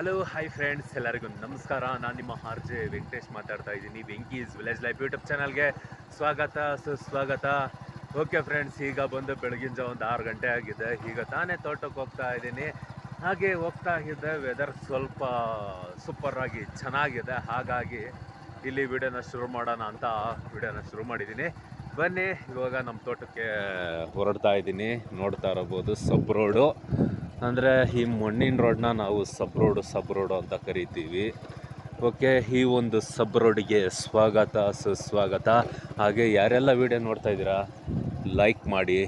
Hello hi friends ಎಲ್ಲರಿಗೂ ನಮಸ್ಕಾರ. ನಾನು ನಿಮ್ಮ ಆರ್ ಜೆ ವೆಂಕಟೇಶ್ ಮಾತಾಡ್ತಾ ಇದ್ದೀನಿ. ವೆಂಕೀಸ್ ವಿಲೇಜ್ ಲೈಫ್ ಯೂಟ್ಯೂಬ್ ಚಾನಲ್ಗೆ ಸ್ವಾಗತ, ಸುಸ್ವಾಗತ. ಓಕೆ ಫ್ರೆಂಡ್ಸ್ ಈಗ ಬಂದು ಬೆಳಗಿನ ಜಾವ ಒಂದು ಆರು ಗಂಟೆ ಆಗಿದೆ. ಈಗ ತಾನೇ ತೋಟಕ್ಕೆ ಹೋಗ್ತಾ ಇದ್ದೀನಿ. ಹಾಗೆ ಹೋಗ್ತಾ ಇದ್ದೆ ವೆದರ್ ಸ್ವಲ್ಪ ಸೂಪರಾಗಿ ಚೆನ್ನಾಗಿದೆ. ಹಾಗಾಗಿ ಇಲ್ಲಿ ವಿಡಿಯೋನ ಶುರು ಮಾಡೋಣ ಅಂತ ವಿಡಿಯೋನ ಶುರು ಮಾಡಿದ್ದೀನಿ. ಬನ್ನಿ, ಇವಾಗ ನಮ್ಮ ತೋಟಕ್ಕೆ ಹೊರಡ್ತಾ ಇದ್ದೀನಿ. ನೋಡ್ತಾ ಇರಬಹುದು ಸಬ್ ರೋಡು ಅಂದರೆ ಈ ಮಣ್ಣಿನ ರೋಡ್ನ ನಾವು ಸಬ್ ರೋಡು ಸಬ್ ರೋಡು ಅಂತ ಕರಿತೀವಿ. ಓಕೆ, ಈ ಒಂದು ಸಬ್ ರೋಡಿಗೆ ಸ್ವಾಗತ, ಸುಸ್ವಾಗತ. ಹಾಗೆ ಯಾರೆಲ್ಲ ವಿಡಿಯೋ ನೋಡ್ತಾ ಇದ್ದೀರಾ, ಲೈಕ್ ಮಾಡಿ.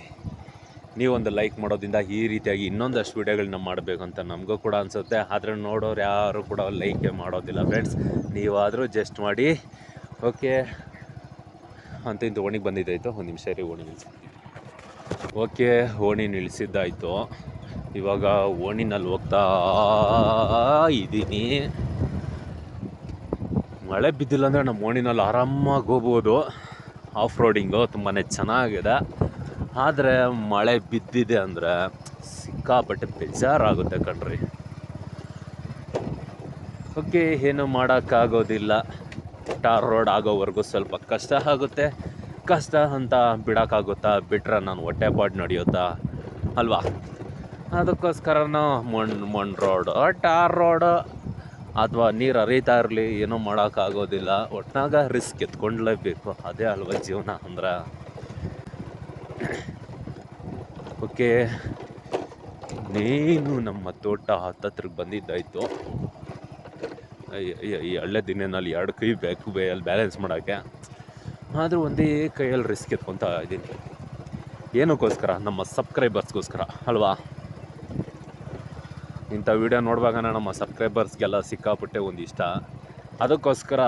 ನೀವೊಂದು ಲೈಕ್ ಮಾಡೋದ್ರಿಂದ ಈ ರೀತಿಯಾಗಿ ಇನ್ನೊಂದಷ್ಟು ವಿಡಿಯೋಗಳನ್ನ ಮಾಡಬೇಕು ಅಂತ ನಮಗೂ ಕೂಡ ಅನಿಸುತ್ತೆ. ಆದರೆ ನೋಡೋರು ಯಾರು ಕೂಡ ಲೈಕೇ ಮಾಡೋದಿಲ್ಲ ಫ್ರೆಂಡ್ಸ್. ನೀವಾದರೂ ಜಸ್ಟ್ ಮಾಡಿ. ಓಕೆ, ಅಂತ ಇಂದು ಓಣಿಗೆ ಬಂದಿದ್ದಾಯಿತು. ಒಂದು ನಿಮಿಷ ರೀ ಓಣಿ ಓಕೆ, ಓಣಿ ನಿಲ್ಲಿಸಿದ್ದಾಯಿತು ಇವಾಗ ಓಣಿನಲ್ಲಿ ಹೋಗ್ತಾ ಇದ್ದೀನಿ. ಮಳೆ ಬಿದ್ದಿಲ್ಲ ಅಂದರೆ ನಮ್ಮ ಓಣಿನಲ್ಲಿ ಆರಾಮಾಗಿ ಹೋಗ್ಬೋದು. ಆಫ್ ರೋಡಿಂಗು ತುಂಬಾ ಚೆನ್ನಾಗಿದೆ. ಆದರೆ ಮಳೆ ಬಿದ್ದಿದೆ ಅಂದರೆ ಸಿಕ್ಕಾಪಟ್ಟೆ ಬೇಜಾರಾಗುತ್ತೆ ಕಣ್ರಿ. ಓಕೆ, ಏನು ಮಾಡೋಕ್ಕಾಗೋದಿಲ್ಲ. ಟಾರ್ ರೋಡ್ ಆಗೋವರೆಗೂ ಸ್ವಲ್ಪ ಕಷ್ಟ ಆಗುತ್ತೆ. ಕಷ್ಟ ಅಂತ ಬಿಡೋಕ್ಕಾಗುತ್ತಾ? ಬಿಟ್ಟರೆ ನಾನು ಹೊಟ್ಟೆಪಾಡು ನಡೆಯುತ್ತಾ? ಅಲ್ವಾ? ಅದಕ್ಕೋಸ್ಕರ ಮಣ್ಣು ಮಣ್ಣು ರೋಡ್ ಟಾರ್ ರೋಡ್ ಅಥವಾ ನೀರು ಹರಿತಾ ಇರಲಿ, ಏನೂ ಮಾಡೋಕ್ಕಾಗೋದಿಲ್ಲ. ಒಟ್ನಾಗ ರಿಸ್ಕ್ ಎತ್ಕೊಂಡ್ಲೇಬೇಕು. ಅದೇ ಅಲ್ವ ಜೀವನ ಅಂದ್ರೆ. ಓಕೆ ನೀನು ನಮ್ಮ ತೋಟ ಹತ್ತತ್ರಕ್ಕೆ ಬಂದಿದ್ದಾಯಿತು. ಈ ಹಳ್ಳೆ ದಿನದಲ್ಲಿ ಎರಡು ಕೈ ಬೇಕು ಬೇ ಅಲ್ಲಿ ಬ್ಯಾಲೆನ್ಸ್ ಮಾಡೋಕ್ಕೆ. ಆದರೂ ಒಂದೇ ಕೈಯಲ್ಲಿ ರಿಸ್ಕ್ ಎತ್ಕೊತಾ ಇದ್ದೀನಿ ಏನಕ್ಕೋಸ್ಕರ? ನಮ್ಮ ಸಬ್ಸ್ಕ್ರೈಬರ್ಸ್ಗೋಸ್ಕರ ಅಲ್ವಾ? ಇಂಥ ವಿಡಿಯೋ ನೋಡುವಾಗ ನಮ್ಮ ಸಬ್ಸ್ಕ್ರೈಬರ್ಸ್ಗೆಲ್ಲ ಸಿಕ್ಕಾಪಟ್ಟೆ ಒಂದು ಇಷ್ಟ ಅದಕ್ಕೋಸ್ಕರ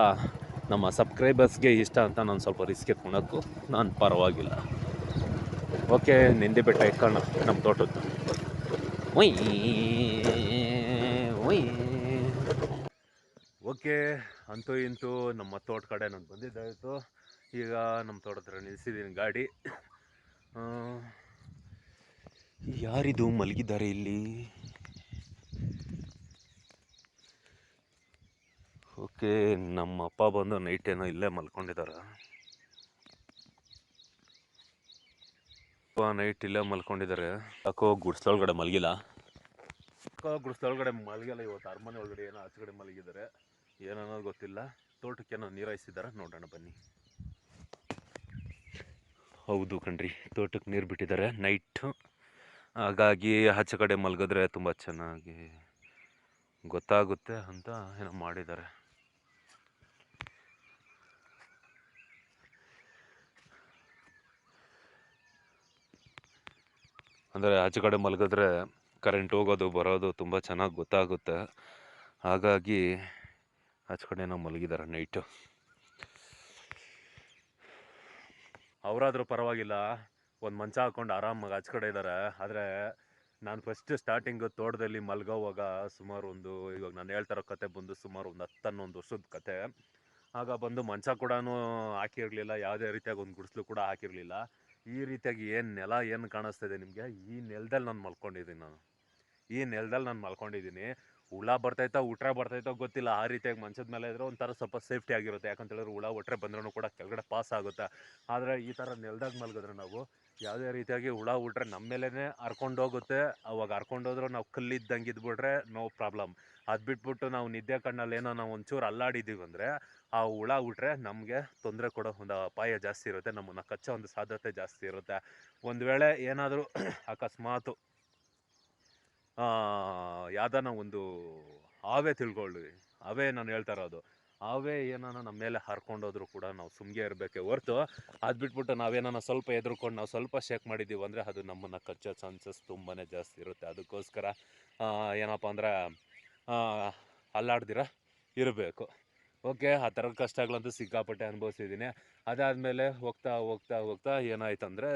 ನಮ್ಮ ಸಬ್ಸ್ಕ್ರೈಬರ್ಸ್ಗೆ ಇಷ್ಟ ಅಂತ ನಾನು ಸ್ವಲ್ಪ ರಿಸ್ಕ್ ಎತ್ಕೊಳಕ್ಕೂ ನಾನು ಪರವಾಗಿಲ್ಲ. ಓಕೆ, ನಿಂದೆ ಬೆಟ್ಟ ಇಕ್ಕೋಣ ನಮ್ಮ ತೋಟದ್ದು. ಒಯ್ ಒಯ್. ಓಕೆ, ಅಂತೂ ಇಂತೂ ನಮ್ಮ ತೋಟ ಕಡೆ ನಾನು ಬಂದಿದ್ದಾಯಿತು ಈಗ ನಮ್ಮ ತೋಟ ಹತ್ರ ನಿಲ್ಲಿಸಿದ್ದೀನಿ ಗಾಡಿ. ಯಾರಿದು ಮಲಗಿದ್ದಾರೆ ಇಲ್ಲಿ? ಓಕೆ, ನಮ್ಮ ಅಪ್ಪ ಬಂದು ನೈಟ್ ಏನೋ ಇಲ್ಲೇ ಮಲ್ಕೊಂಡಿದ್ದಾರೆ ಅಪ್ಪ ನೈಟ್ ಇಲ್ಲೇ ಮಲ್ಕೊಂಡಿದ್ದಾರೆ ಯಾಕೋ ಗುಡ್ಸ್ದೊಳಗಡೆ ಮಲಗಿಲ್ಲ. ಯಾಕೋ ಗುಡ್ಸ್ದೊಳಗಡೆ ಮಲಗಿಲ್ಲ, ಇವತ್ತು ಅರಮನೆ ಒಳಗಡೆ ಏನೋ ಆಚೆ ಕಡೆ ಮಲಗಿದ್ದಾರೆ ಏನನ್ನೋದು ಗೊತ್ತಿಲ್ಲ. ತೋಟಕ್ಕೇನೋ ನೀರಾಯಿಸಿದ್ದಾರೆ ನೋಡೋಣ ಬನ್ನಿ. ಹೌದು ಕಣ್ರಿ, ತೋಟಕ್ಕೆ ನೀರು ಬಿಟ್ಟಿದ್ದಾರೆ. ನೈಟು ಹಾಗಾಗಿ ಆಚೆ ಕಡೆ ಮಲಗಿದ್ರೆ ತುಂಬ ಚೆನ್ನಾಗಿ ಗೊತ್ತಾಗುತ್ತೆ ಅಂತ ಏನೋ ಮಾಡಿದ್ದಾರೆ. ಅಂದರೆ ಆಚೆ ಕಡೆ ಮಲಗಿದ್ರೆ ಕರೆಂಟ್ ಹೋಗೋದು, ಬರೋದು ತುಂಬ ಚೆನ್ನಾಗಿ ಗೊತ್ತಾಗುತ್ತೆ. ಹಾಗಾಗಿ ಆಚೆ ನಾವು ಮಲಗಿದ್ದಾರೆ ನೈಟು ಅವರಾದರೂ ಪರವಾಗಿಲ್ಲ, ಒಂದು ಮಂಚ ಹಾಕೊಂಡು ಆರಾಮಾಗಿ ಆಚೆ ಕಡೆ ಇದ್ದಾರೆ ಆದರೆ ನಾನು ಫಸ್ಟ್ ಸ್ಟಾರ್ಟಿಂಗ್ ತೋಟದಲ್ಲಿ ಮಲಗೋವಾಗ ಸುಮಾರು ಒಂದು, ಇವಾಗ ನಾನು ಹೇಳ್ತಾರೋ ಕತೆ ಬಂದು ಸುಮಾರು ಒಂದು ಹತ್ತು ಹನ್ನೊಂದು ವರ್ಷದ ಕತೆ. ಆಗ ಬಂದು ಮಂಚ ಕೂಡ ಹಾಕಿರಲಿಲ್ಲ, ಯಾವುದೇ ರೀತಿಯಾಗಿ ಒಂದು ಗುಡಿಸ್ಲು ಕೂಡ ಹಾಕಿರಲಿಲ್ಲ. ಈ ರೀತಿಯಾಗಿ ಏನು ನೆಲ ಏನು ಕಾಣಿಸ್ತಾ ಇದೆ ನಿಮಗೆ? ಈ ನೆಲದಲ್ಲಿ ನಾನು ಮಲ್ಕೊಂಡಿದ್ದೀನಿ ನಾನು. ಈ ನೆಲದಲ್ಲಿ ನಾನು ಮಲ್ಕೊಂಡಿದ್ದೀನಿ. ಹುಳ ಬರ್ತೈತೋ ಉಟ್ರೆ ಬರ್ತೈತೋ ಗೊತ್ತಿಲ್ಲ. ಆ ರೀತಿಯಾಗಿ ಮಂಚದ ಮೇಲೆ ಇದ್ರೆ ಒಂಥರ ಸ್ವಲ್ಪ ಸೇಫ್ಟಿ ಆಗಿರುತ್ತೆ. ಯಾಕಂತ ಹೇಳಿದ್ರೆ ಹುಳ ಒಟ್ರೆ ಬಂದ್ರೂ ಕೂಡ ಕೆಳಗಡೆ ಪಾಸ್ ಆಗುತ್ತೆ. ಆದರೆ ಈ ಥರ ನೆಲದಾಗ ಮಲಗಿದ್ರೆ ನಾವು ಯಾವುದೇ ರೀತಿಯಾಗಿ ಹುಳ ಹುಟ್ರೆ ನಮ್ಮ ಮೇಲೇ ಹರ್ಕೊಂಡೋಗುತ್ತೆ ಅವಾಗ ಹರ್ಕೊಂಡೋದ್ರೂ ನಾವು ಕಲ್ಲಿದ್ದಂಗೆ ಇದ್ಬಿಟ್ರೆ ನೋ ಪ್ರಾಬ್ಲಮ್ ಅದು ಬಿಟ್ಬಿಟ್ಟು ನಾವು ನಿದ್ದೆ ಕಣ್ಣಲ್ಲಿ ಏನೋ ನಾವು ಒಂಚೂರು ಅಲ್ಲಾಡಿದ್ದೀವಿ ಅಂದರೆ ಆ ಹುಳ ಹುಟ್ರೆ ನಮಗೆ ತೊಂದರೆ ಕೊಡೋ ಒಂದು ಅಪಾಯ ಜಾಸ್ತಿ ಇರುತ್ತೆ. ನಮ್ಮನ್ನು ಕಚ್ಚೋ ಒಂದು ಸಾಧ್ಯತೆ ಜಾಸ್ತಿ ಇರುತ್ತೆ. ಒಂದು ವೇಳೆ ಏನಾದರೂ ಅಕಸ್ಮಾತು ಯಾವ್ದಾನ ಒಂದು ಆವೆ ತಿಳ್ಕೊಳ್ಳಿ. ಅವೇ ನಾನು ಹೇಳ್ತಾ ಇರೋದು. ಆವೇ ಏನಾನ ನಮ್ಮ ಮೇಲೆ ಹರ್ಕೊಂಡೋದ್ರು ಕೂಡ ನಾವು ಸುಮ್ಗೆ ಇರಬೇಕೆ ಹೊರ್ತು ಅದು ಬಿಟ್ಬಿಟ್ಟು ನಾವೇನಾನ ಸ್ವಲ್ಪ ಎದುರ್ಕೊಂಡು ನಾವು ಸ್ವಲ್ಪ ಶೇಕ್ ಮಾಡಿದ್ದೀವಿ ಅಂದರೆ ಅದು ನಮ್ಮನ್ನು ಕಚ್ಚೋ ಚಾನ್ಸಸ್ ತುಂಬಾ ಜಾಸ್ತಿ ಇರುತ್ತೆ. ಅದಕ್ಕೋಸ್ಕರ ಏನಪ್ಪ ಅಂದ್ರೆ ಅಲ್ಲಾಡ್ದಿರ? ಇರಬೇಕು. ಓಕೆ, ಆ ಥರ ಕಷ್ಟಗಳಂತೂ ಸಿಕ್ಕಾಪಟ್ಟೆ ಅನುಭವಿಸಿದ್ದೀನಿ. ಅದಾದಮೇಲೆ ಹೋಗ್ತಾ ಹೋಗ್ತಾ ಹೋಗ್ತಾ ಏನಾಯ್ತಂದರೆ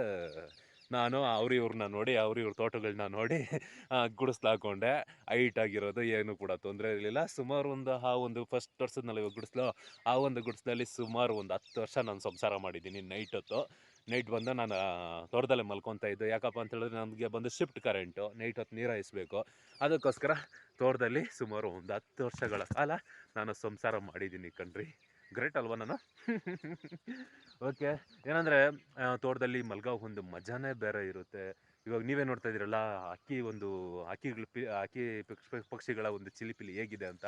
ನಾನು ಅವ್ರು ಇವ್ರನ್ನ ನೋಡಿ, ಅವ್ರ ಇವ್ರ ತೋಟಗಳನ್ನ ನೋಡಿ ಗುಡಿಸ್ಲಾಕೊಂಡೆ ಹೈಟ್ ಆಗಿರೋದು ಏನು ಕೂಡ ತೊಂದರೆ ಇರಲಿಲ್ಲ. ಸುಮಾರು ಒಂದು, ಆ, ಒಂದು ಫಸ್ಟ್ ವರ್ಷದ ಇವಾಗ ಗುಡಿಸ್ಲು, ಆ ಒಂದು ಗುಡಿಸ್ಲಲ್ಲಿ ಸುಮಾರು ಒಂದು ಹತ್ತು ವರ್ಷ ನಾನು ಸಂಸಾರ ಮಾಡಿದ್ದೀನಿ ನೈಟ್ ಹೊತ್ತು. ನೈಟ್ ಬಂದು ನಾನು ತೋಟದಲ್ಲೇ ಮಲ್ಕೊತಾ ಇದ್ದೆ. ಯಾಕಪ್ಪ ಅಂತ ಹೇಳಿದ್ರೆ ನಮಗೆ ಬಂದು ಶಿಫ್ಟ್ ಕರೆಂಟು ನೈಟ್ ಹೊತ್ತು ನೀರು ಹಾಯಿಸ್ಬೇಕು. ಅದಕ್ಕೋಸ್ಕರ ತೋಟದಲ್ಲಿ ಸುಮಾರು ಒಂದು ಹತ್ತು ವರ್ಷಗಳ ಕಾಲ ನಾನು ಸಂಸಾರ ಮಾಡಿದ್ದೀನಿ ಕಣ್ರಿ. ಗ್ರೇಟ್ ಅಲ್ವಾ ನಾನು? ಓಕೆ. ಏನಂದರೆ ತೋಟದಲ್ಲಿ ಮಲ್ಗೋ ಒಂದು ಮಜಾನೇ ಬೇರೆ ಇರುತ್ತೆ. ಇವಾಗ ನೀವೇ ನೋಡ್ತಾ ಇದ್ದೀರಲ್ಲ, ಅಕ್ಕಿ ಒಂದು ಅಕ್ಕಿಗಳು ಪಿ ಅಕ್ಕಿ ಪಕ್ಷ- ಪಕ್ಷಿಗಳ ಒಂದು ಚಿಲಿಪಿಲಿ ಹೇಗಿದೆ ಅಂತ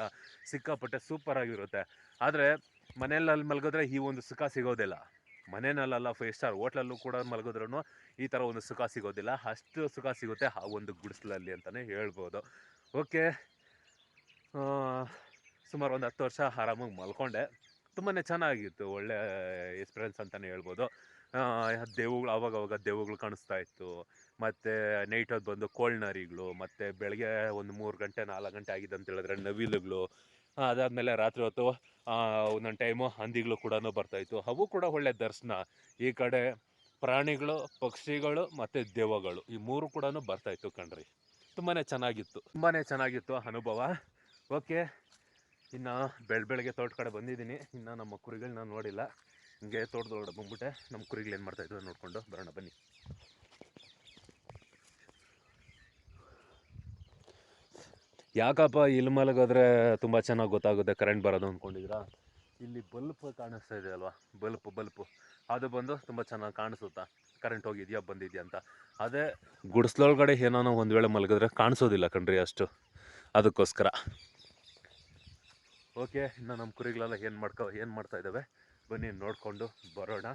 ಸಿಕ್ಕಾಪಟ್ಟೆ ಸೂಪರ್ ಆಗಿರುತ್ತೆ. ಆದರೆ, ಮನೆಯಲ್ಲಿ ಮಲಗಿದ್ರೆ ಈ ಒಂದು ಸುಖ ಸಿಗೋದಿಲ್ಲ. ಮನೆಯಲ್ಲಲ್ಲ ಫೈವ್ ಸ್ಟಾರ್ ಹೋಟ್ಲಲ್ಲೂ ಕೂಡ ಮಲಗಿದ್ರೂ ಈ ಥರ ಒಂದು ಸುಖ ಸಿಗೋದಿಲ್ಲ. ಅಷ್ಟು ಸುಖ ಸಿಗುತ್ತೆ ಆ ಒಂದು ಗುಡಿಸ್ಲಲ್ಲಿ ಅಂತಲೇ ಹೇಳ್ಬೋದು. ಓಕೆ. ಸುಮಾರು ಒಂದು ಹತ್ತು ವರ್ಷ ಆರಾಮಾಗಿ ಮಲ್ಕೊಂಡೆ. ತುಂಬಾ ಚೆನ್ನಾಗಿತ್ತು ಒಳ್ಳೆ ಎಕ್ಸ್ಪೀರಿಯನ್ಸ್ ಅಂತಲೇ ಹೇಳ್ಬೋದು. ಆ, ದೆವ್ವಗಳು ಅವಾಗ ಅವಾಗ ಕಾಣಿಸ್ತಾ ಇತ್ತು. ಮತ್ತು ನೈಟ್ ಹೊತ್ತು ಬಂದು ಕೋಳ್ನರಿಗಳು ಮತ್ತು ಬೆಳಗ್ಗೆ ಒಂದು ಮೂರು ಗಂಟೆ ನಾಲ್ಕು ಗಂಟೆ ಆಗಿದೆ ಅಂತ ಹೇಳಿದ್ರೆ ನವಿಲುಗಳು. ಅದಾದಮೇಲೆ ರಾತ್ರಿ ಹೊತ್ತು ಒಂದೊಂದು ಟೈಮು ಹಂದಿಗಳು ಕೂಡ ಬರ್ತಾಯಿತ್ತು ಅವು ಕೂಡ ಒಳ್ಳೆ ದರ್ಶನ. ಈ ಕಡೆ ಪ್ರಾಣಿಗಳು ಪಕ್ಷಿಗಳು ಮತ್ತು ದೇವಗಳು ಈ ಮೂರು ಕೂಡ ಬರ್ತಾಯಿತ್ತು ಕಣ್ರಿ. ತುಂಬಾ ಚೆನ್ನಾಗಿತ್ತು. ತುಂಬಾ ಚೆನ್ನಾಗಿತ್ತು ಅನುಭವ. ಓಕೆ. ಇನ್ನು ಬೆಳ ಬೆಳಗ್ಗೆ ತೋಟ ಕಡೆ ಬಂದಿದ್ದೀನಿ. ಇನ್ನು ನಮ್ಮ ಕುರಿಗಳನ್ನ ನೋಡಿಲ್ಲ. ಹಿಂಗೆ ತೋಟದೊಳಗಡೆ ಬಂದ್ಬಿಟ್ಟೆ. ನಮ್ಮ ಕುರಿಗಳು ಏನು ಮಾಡ್ತಾಯಿದ್ವು ನೋಡಿಕೊಂಡು ಬರೋಣ, ಬನ್ನಿ. ಯಾಕಪ್ಪ ಇಲ್ಲಿ ಮಲಗೋದ್ರೆ ತುಂಬ ಚೆನ್ನಾಗಿ ಗೊತ್ತಾಗುತ್ತೆ ಕರೆಂಟ್ ಬರೋದು ಅಂದ್ಕೊಂಡಿದ್ದೀರಾ ಇಲ್ಲಿ ಬಲ್ಪ್ ಕಾಣಿಸ್ತಾ ಇದೆ ಅಲ್ವಾ? Bulb, bulb. ಅದು ಬಂದು ತುಂಬ ಚೆನ್ನಾಗಿ ಕಾಣಿಸುತ್ತಾ? ಕರೆಂಟ್ ಹೋಗಿದ್ಯಾ, ಬಂದಿದ್ಯಾ ಅಂತ. ಅದೇ ಗುಡಿಸ್ಲೊಳಗಡೆ ಏನೋ ಒಂದು ವೇಳೆ ಮಲಗಿದ್ರೆ ಕಾಣಿಸೋದಿಲ್ಲ ಕಣ್ರಿ ಅಷ್ಟು. ಅದಕ್ಕೋಸ್ಕರ. ಓಕೆ, ಇನ್ನು ನಮ್ಮ ಕುರಿಗಳೆಲ್ಲ ಏನು ಮಾಡ್ಕೊ, ಏನು ಮಾಡ್ತಾ ಇದ್ದಾವೆ ಬನ್ನಿ, ನೋಡಿಕೊಂಡು ಬರೋಣ.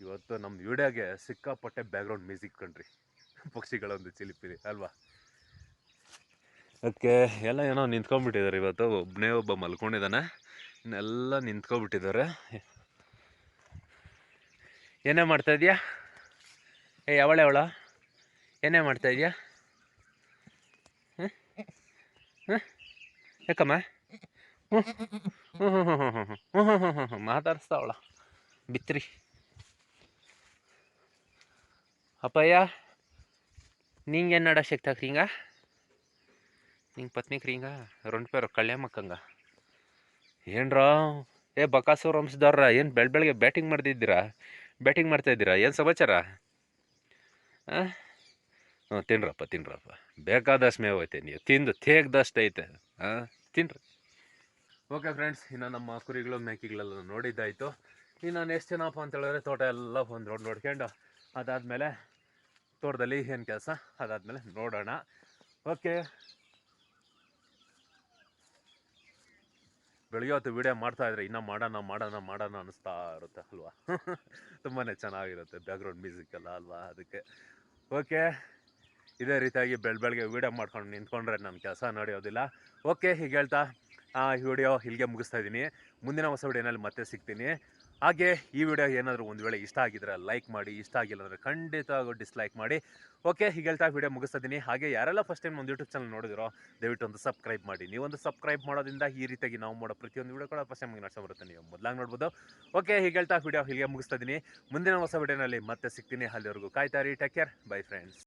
ಇವತ್ತು ನಮ್ಮ ವಿಡಿಯೋಗೆ ಸಿಕ್ಕಾಪಟ್ಟೆ ಬ್ಯಾಕ್ಗ್ರೌಂಡ್ ಮ್ಯೂಸಿಕ್ ಕಣ್ರಿ. ಪಕ್ಷಿಗಳೊಂದು ಚಿಲಿಪಿರಿ ಅಲ್ವಾ? ಓಕೆ, ಎಲ್ಲ ಏನೋ ನಿಂತ್ಕೊಂಡ್ಬಿಟ್ಟಿದ್ದಾರೆ ಇವತ್ತು. ಒಬ್ಬನೇ ಒಬ್ಬ ಮಲ್ಕೊಂಡಿದ್ದಾನೆ. ಇನ್ನೆಲ್ಲ ನಿಂತ್ಕೊಂಡ್ಬಿಟ್ಟಿದ್ದಾರೆ. ಏನೇ ಮಾಡ್ತಾ ಇದೆಯಾ? ಏ ಯಾವಳೆ ಅವಳ? ಏನೇ ಮಾಡ್ತಾ ಇದೆಯಾ? ಹ್ಞೂ? ಯಾಕಮ್ಮ? ಹ್ಞೂ ಹ್ಞೂ ಹ್ಞೂ ಹ್ಞೂ ಹ್ಞೂ ಹ್ಞೂ ಹ್ಞೂ ಹ್ಞೂ ಹ್ಞೂ ಹ್ಞೂ ಹ್ಞೂ ಮಾತಾಡಿಸ್ತಾವಳ ಬಿತ್ರಿ. ಅಪ್ಪಯ್ಯ, ನಿಂಗೆ ಏನು ನಡ ಹಾಕ್ರಿ ಹಿಂಗ? ನಿಂಗೆ ಪತ್ನಿಕ್ ಹಿಂಗ? ರೊಂಡ್ ಪೇರು ಕಳ್ಳೆ ಮಕ್ಕಂಗ. ಏನ್ರ? ಏ, ಬಕಾಸೂರ್ ವಂಶದವ್ರ ಏನು ಬೆಳ ಬೆಳಗ್ಗೆ ಬ್ಯಾಟಿಂಗ್ ಮಾಡ್ತಿದ್ದೀರಾ? ಬ್ಯಾಟಿಂಗ್ ಮಾಡ್ತಾ ಇದ್ದೀರಾ? ಏನು ಸಮಾಚಾರ? ಹಾಂ ಹ್ಞೂ, ತಿನ್ರಪ್ಪ ತಿನ್ರಪ್ಪ. ಬೇಕಾದಷ್ಟು ಮೇವು ಐತೆ, ನೀವು ತಿಂದು ತೇಗ್ದಷ್ಟು ಐತೆ. ಹಾಂ, ತಿನ್ರಿ. ಓಕೆ ಫ್ರೆಂಡ್ಸ್, ಇನ್ನು ನಮ್ಮ ಕುರಿಗಳು, ಮೇಕೆಗಳೆಲ್ಲ ನೋಡಿದ್ದಾಯಿತು. ಇನ್ನು ನಾನು ಎಷ್ಟು ಏನಪ್ಪ ಅಂತ ಹೇಳಿದ್ರೆ ತೋಟ ಎಲ್ಲ ಒಂದು ರೌಂಡ್ ನೋಡ್ಕೊಂಡು ಅದಾದಮೇಲೆ ತೋಟದಲ್ಲಿ ಏನು ಕೆಲಸ? ಅದಾದಮೇಲೆ ನೋಡೋಣ. ಓಕೆ. ಬೆಳಗ್ಗೆ ಹೊತ್ತು ವಿಡಿಯೋ ಮಾಡ್ತಾ ಇದ್ರೆ ಇನ್ನೂ ಮಾಡೋಣ ಮಾಡೋಣ ಮಾಡೋಣ ಅನ್ನಿಸ್ತಾ ಇರುತ್ತೆ ಅಲ್ವಾ? ತುಂಬಾ ಚೆನ್ನಾಗಿರುತ್ತೆ ಬ್ಯಾಕ್ಗ್ರೌಂಡ್ ಮ್ಯೂಸಿಕ್ ಎಲ್ಲ ಅಲ್ವಾ ಅದಕ್ಕೆ. ಓಕೆ. ಇದೇ ರೀತಿಯಾಗಿ ಬೆಳ್ ಬೆಳಗ್ಗೆ ವೀಡಿಯೋ ಮಾಡ್ಕೊಂಡು ನಿಂತ್ಕೊಂಡ್ರೆ ನನ್ನ ಕೆಲಸ ನಡೆಯೋದಿಲ್ಲ. ಓಕೆ ಹೀಗೆ ಹೇಳ್ತಾ ಆ, ವಿಡಿಯೋ ಇಲ್ಲಿಗೆ ಮುಗಿಸ್ತಾ ಇದ್ದೀನಿ. ಮುಂದಿನ ಹೊಸ ವಿಡಿಯೋನಲ್ಲಿ ಮತ್ತೆ ಸಿಗ್ತೀನಿ. ಹಾಗೆ ಈ ವಿಡಿಯೋ ಏನಾದರೂ ಒಂದು ವೇಳೆ ಇಷ್ಟ ಆಗಿದ್ರೆ ಲೈಕ್ ಮಾಡಿ ಇಷ್ಟ ಆಗಿಲ್ಲ ಅಂದರೆ ಖಂಡಿತ ಡಿಸ್ಲೈಕ್ ಮಾಡಿ. ಓಕೆ ಹೀಗೆ ಹೇಳ್ತಾ ವಿಡಿಯೋ ಮುಗಿಸ್ತಾ ಇದ್ದೀನಿ. ಹಾಗೆ ಯಾರೆಲ್ಲ ಫಸ್ಟ್ ಟೈಮ್ ಒಂದು ಯೂಟ್ಯೂಬ್ ಚಾನಲ್ ನೋಡಿದಿರೋ ದಯವಿಟ್ಟು ಒಂದು ಸಬ್ಸ್ಕ್ರೈಬ್ ಮಾಡಿ. ನೀವೊಂದು ಸಬ್ಸ್ಕ್ರೈಬ್ ಮಾಡೋದ್ರಿಂದ ಈ ರೀತಿಯಾಗಿ ನಾವು ಮಾಡೋ ಪ್ರತಿಯೊಂದು ವಿಡಿಯೋ ಕೂಡ ಫಸ್ಟ್ ಟೈಮ್ ನಡ್ಸೋ ಬರುತ್ತೆ ನೀವು ಮೊದಲಾಗಿ ನೋಡ್ಬೋದು. ಓಕೆ ಹೀಗೆ ಹೇಳ್ತಾ ವಿಡಿಯೋ ಹೀಗೆ ಮುಗಿಸ್ತಾ ಇದ್ದೀನಿ. ಮುಂದಿನ ಹೊಸ ವಿಡಿಯೋನಲ್ಲಿ ಮತ್ತೆ ಸಿಗ್ತೀನಿ. ಅಲ್ಲಿವರೆಗೂ ಕಾಯ್ತಾರಿ ಟೇಕ್ ಕೇರ್ ಬೈ ಫ್ರೆಂಡ್ಸ್